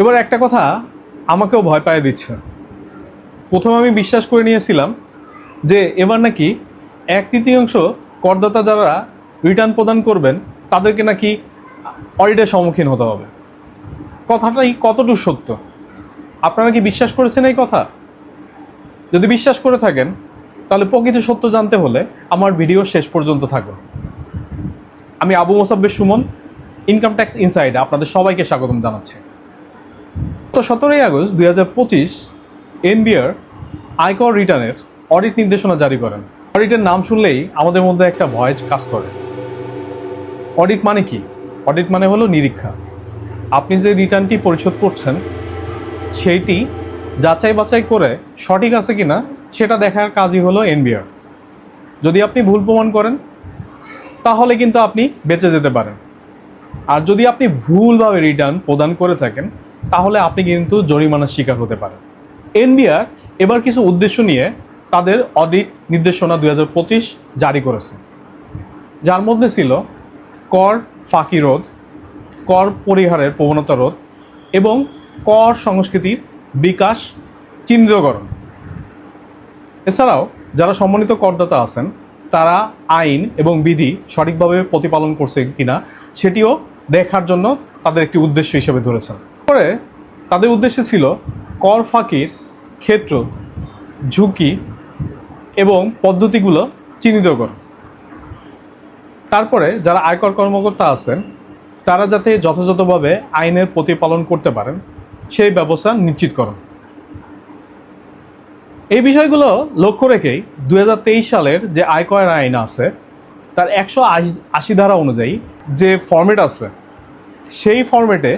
এবার একটা কথা আমাকেও ভয় পাইয়ে দিচ্ছে। প্রথমে আমি বিশ্বাস করে নিয়েছিলাম যে এবার নাকি এক তৃতীয়াংশ করদাতা যারা রিটার্ন প্রদান করবেন, তাদেরকে নাকি অডিটের সম্মুখীন হতে হবে। কথাটাই কতটুকু সত্য? আপনারা কি বিশ্বাস করেছেন এই কথা? যদি বিশ্বাস করে থাকেন, তাহলে প্রকৃত সত্য জানতে হলে আমার ভিডিও শেষ পর্যন্ত থাকুন। আমি Abu Mosabber Sumon income tax inside আপনাদের সবাইকে স্বাগতম জানাচ্ছি। সতেরোই আগস্ট দুই হাজার পঁচিশ এনবিআর আয়কর রিটার্নের অডিট নির্দেশনা জারি করেন। অডিটের নাম শুনলেই আমাদের মধ্যে একটা ভয় কাজ করে। অডিট মানে কি? অডিট মানে হলো নিরীক্ষা। আপনি যে রিটার্নটি পরিশোধ করছেন, সেইটি যাচাই বাছাই করে সঠিক আছে কিনা, সেটা দেখার কাজই হলো এনবিআর। যদি আপনি ভুল প্রমাণ করেন, তাহলে কিন্তু আপনি বেঁচে যেতে পারেন। আর যদি আপনি ভুলভাবে রিটার্ন প্রদান করে থাকেন তাহলে আপনি কিন্তু জরিমানার শিকার হতে পারেন। এনবিআর এবার কিছু উদ্দেশ্য নিয়ে তাদের অডিট নির্দেশনা দু হাজার পঁচিশ জারি করেছে। যার মধ্যে ছিল কর ফাঁকি রোধ, কর পরিহারের প্রবণতা রোধ এবং কর সংস্কৃতির বিকাশ চিহ্নিতকরণ। এছাড়াও যারা সম্মানিত করদাতা আছেন, তারা আইন এবং বিধি সঠিকভাবে প্রতিপালন করছে কিনা সেটিও দেখার জন্য তাদের একটি উদ্দেশ্য হিসেবে ধরেছেন। পরে তাদের উদ্দেশ্য ছিল কর ফাঁকির ক্ষেত্র, ঝুঁকি এবং পদ্ধতিগুলো চিহ্নিতকরণ তারপরে যারা আয়কর কর্মকর্তা আছেন, তারা যাতে যথাযথভাবে আইনের প্রতিপালন করতে পারেন, সেই ব্যবস্থা নিশ্চিতকরণ এই বিষয়গুলো লক্ষ্য রেখেই দু হাজার তেইশ সালের যে আয়কর আইন আছে, তার একশো আশি ধারা অনুযায়ী যে ফর্মেট আছে, সেই ফর্মেটে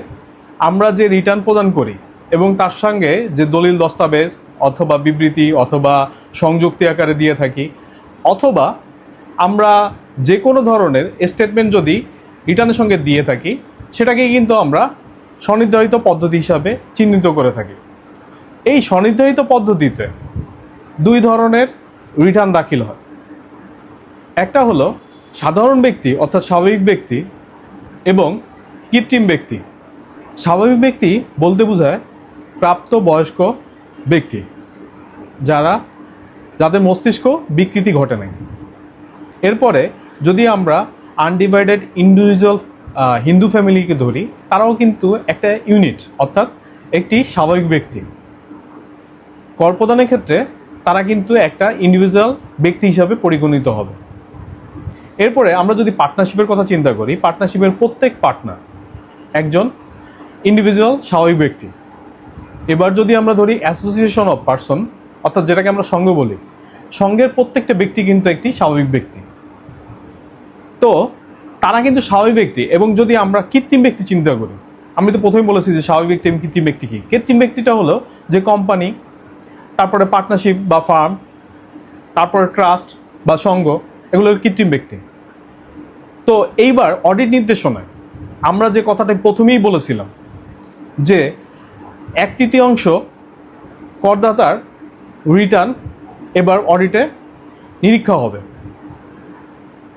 আমরা যে রিটার্ন প্রদান করি এবং তার সঙ্গে যে দলিল দস্তাবেজ অথবা বিবৃতি অথবা সংযুক্তি আকারে দিয়ে থাকি, অথবা আমরা যে কোনো ধরনের স্টেটমেন্ট যদি রিটার্নের সঙ্গে দিয়ে থাকি সেটাকে কিন্তু আমরা স্বনির্ধারিত পদ্ধতি হিসাবে চিহ্নিত করে থাকি। এই স্বনির্ধারিত পদ্ধতিতে দুই ধরনের রিটার্ন দাখিল হয়। একটা হলো সাধারণ ব্যক্তি অর্থাৎ স্বাভাবিক ব্যক্তি এবং কৃত্রিম ব্যক্তি। স্বাভাবিক ব্যক্তি বলতে বোঝায় প্রাপ্ত বয়স্ক ব্যক্তি, যারা, যাদের মস্তিষ্ক বিকৃতি ঘটে নাই। এরপরে যদি আমরা আনডিভাইডেড ইন্ডিভিজুয়াল হিন্দু ফ্যামিলিকে ধরি, তারাও কিন্তু একটা ইউনিট অর্থাৎ একটি স্বাভাবিক ব্যক্তি। কর প্রদানের ক্ষেত্রে তারা কিন্তু একটা ইন্ডিভিজুয়াল ব্যক্তি হিসাবে পরিগণিত হবে। এরপরে আমরা যদি পার্টনারশিপের কথা চিন্তা করি পার্টনারশিপের প্রত্যেক পার্টনার একজন ইন্ডিভিজুয়াল স্বাভাবিক ব্যক্তি। এবার যদি আমরা ধরি অ্যাসোসিয়েশন অফ পার্সন অর্থাৎ যেটাকে আমরা সঙ্গ বলি, সঙ্গের প্রত্যেকটা ব্যক্তি কিন্তু একটি স্বাভাবিক ব্যক্তি। তো, তারা কিন্তু স্বাভাবিক ব্যক্তি এবং যদি আমরা কৃত্রিম ব্যক্তি চিন্তা করি, আমি তো প্রথমে বলেছি যে স্বাভাবিক ব্যক্তি এবং কৃত্রিম ব্যক্তি কি? কৃত্রিম ব্যক্তিটা হলো যে কোম্পানি তারপরে পার্টনারশিপ বা ফার্ম তারপরে ট্রাস্ট বা সংঘ এগুলো কৃত্রিম ব্যক্তি। তো এইবার অডিট নির্দেশনায় আমরা যে কথাটা প্রথমেই বলেছিলাম যে এক তৃতীয়াংশ করদাতার রিটার্ন এবার অডিটে নিরীক্ষা হবে।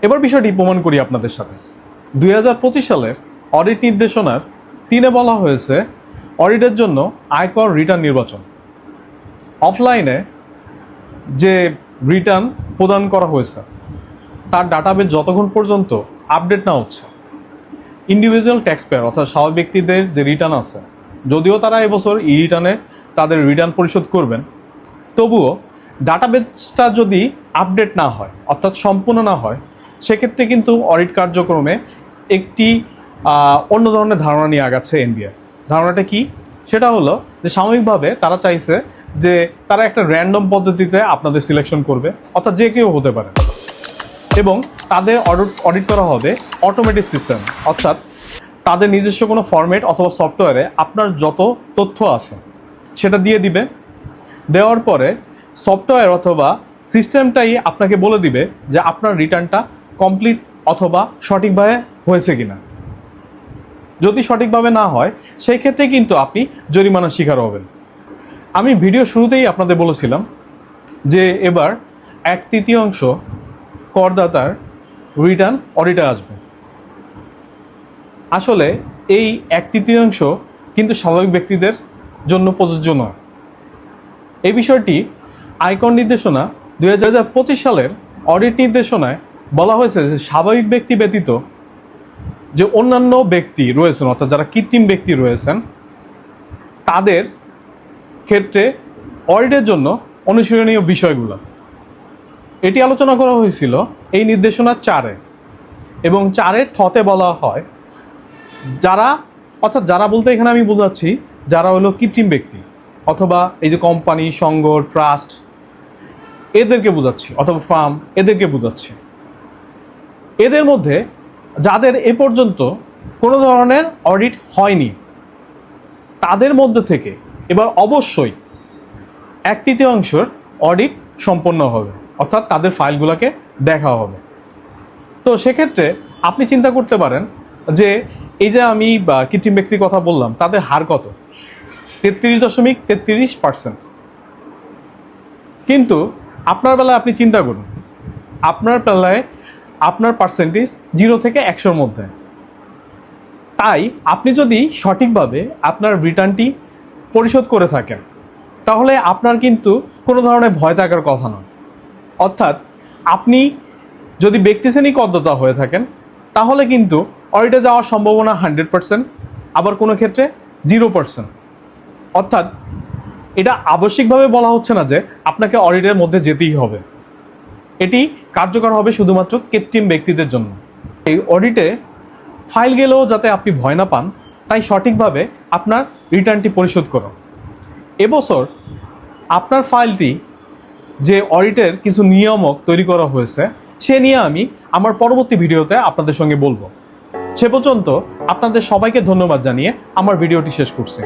এবার বিষয়টি প্রমাণ করি আপনাদের সাথে। দুই হাজার পঁচিশ সালের অডিট নির্দেশনার তিনে বলা হয়েছে অডিটের জন্য আয়কর রিটার্ন নির্বাচন। অফলাইনে যে রিটার্ন প্রদান করা হয়েছে, তার ডাটাবেজ যতক্ষণ পর্যন্ত আপডেট না হচ্ছে ইন্ডিভিজুয়াল ট্যাক্স পেয়ার অর্থাৎ স্বাভাবিক ব্যক্তিদের যে রিটার্ন আছে যদিও তারা এবছর ই রিটার্নে তাদের রিটার্ন পরিশোধ করবেন। তবুও ডাটাবেসটা যদি আপডেট না হয়, অর্থাৎ সম্পূর্ণ না হয়, সেক্ষেত্রে কিন্তু অডিট কার্যক্রমে একটি অন্য ধরনের ধারণা নিয়ে আগাচ্ছে এনবিআর ধারণাটা কি? সেটা হলো যে সাময়িকভাবে তারা চাইছে যে তারা একটা র্যান্ডম পদ্ধতিতে আপনাদের সিলেকশন করবে, অর্থাৎ যে কেউ হতে পারে। এবং তাদের অডিট অডিট করা হবে অটোমেটিক সিস্টেম অর্থাৎ তাদের নিজস্ব কোনো ফরম্যাট অথবা সফটওয়্যারে আপনার যত তথ্য আছে, সেটা দিয়ে দিবে। দেওয়ার পরে সফটওয়্যার অথবা সিস্টেমটাই আপনাকে বলে দিবে যে আপনার রিটার্নটা কমপ্লিট অথবা সঠিকভাবে হয়েছে কিনা। যদি সঠিকভাবে না হয়, সেই ক্ষেত্রে কিন্তু আপনি জরিমানার শিকার হবেন। আমি ভিডিও শুরুতেই আপনাদের বলেছিলাম যে এবার এক তৃতীয়াংশ করদাতার রিটার্ন অডিটে আসবে। আসলে এই এক তৃতীয়াংশ কিন্তু স্বাভাবিক ব্যক্তিদের জন্য প্রযোজ্য নয়। এই বিষয়টি আয়কর নির্দেশনা দুই হাজার পঁচিশ সালের অডিট নির্দেশনায় বলা হয়েছে যে স্বাভাবিক ব্যক্তি ব্যতীত যে অন্যান্য ব্যক্তি রয়েছেন, অর্থাৎ যারা কৃত্রিম ব্যক্তি রয়েছেন, তাদের ক্ষেত্রে অডিটের জন্য অনুসরণীয় বিষয়গুলো। এটি আলোচনা করা হয়েছিল এই নির্দেশনা চারে এবং চারের থতে বলা হয় যারা, অর্থাৎ যারা বলতে এখানে আমি বোঝাচ্ছি, যারা হলো কৃত্রিম ব্যক্তি, অথবা এই যে কোম্পানি সংঘ ট্রাস্ট এদেরকে বোঝাচ্ছি, অথবা ফার্ম এদেরকে বোঝাচ্ছি। এদের মধ্যে যাদের এ পর্যন্ত কোনো ধরনের অডিট হয়নি, তাদের মধ্যে থেকে এবার অবশ্যই এক তৃতীয়াংশের অডিট সম্পন্ন হবে, অর্থাৎ তাদের ফাইলগুলোকে দেখা হবে। তো সেক্ষেত্রে আপনি চিন্তা করতে পারেন যে এই যে আমি কৃত্রিম ব্যক্তির কথা বললাম, তাদের হার কত? তেত্রিশ দশমিক তেত্রিশ পার্সেন্ট। কিন্তু আপনার বেলায় আপনি চিন্তা করুন, আপনার বেলায় আপনার পার্সেন্টেজ জিরো থেকে একশোর মধ্যে। তাই আপনি যদি সঠিকভাবে আপনার রিটার্নটি পরিশোধ করে থাকেন, তাহলে আপনার কিন্তু কোনো ধরনের ভয় থাকার কথা নয়। অর্থাৎ আপনি যদি ব্যক্তি শ্রেণি করদাতা হয়ে থাকেন, তাহলে কিন্তু অডিটে যাওয়ার সম্ভাবনা হান্ড্রেড পার্সেন্ট, আবার কোনো ক্ষেত্রে জিরো পার্সেন্ট। অর্থাৎ এটা আবশ্যিকভাবে বলা হচ্ছে না যে আপনাকে অডিটের মধ্যে যেতেই হবে। এটি কার্যকর হবে শুধুমাত্র কৃত্রিম ব্যক্তিদের জন্য। এই অডিটে ফাইল গেলেও যাতে আপনি ভয় না পান, তাই সঠিকভাবে আপনার রিটার্নটি পরিশোধ করুন এবছর আপনার ফাইলটি যে অডিটের কিছু নিয়ামক তৈরি করা হয়েছে, সে নিয়ে আমি আমার পরবর্তী ভিডিওতে আপনাদের সঙ্গে বলব। সে পর্যন্ত আপনাদের সবাইকে ধন্যবাদ জানিয়ে আমার ভিডিওটি শেষ করছি।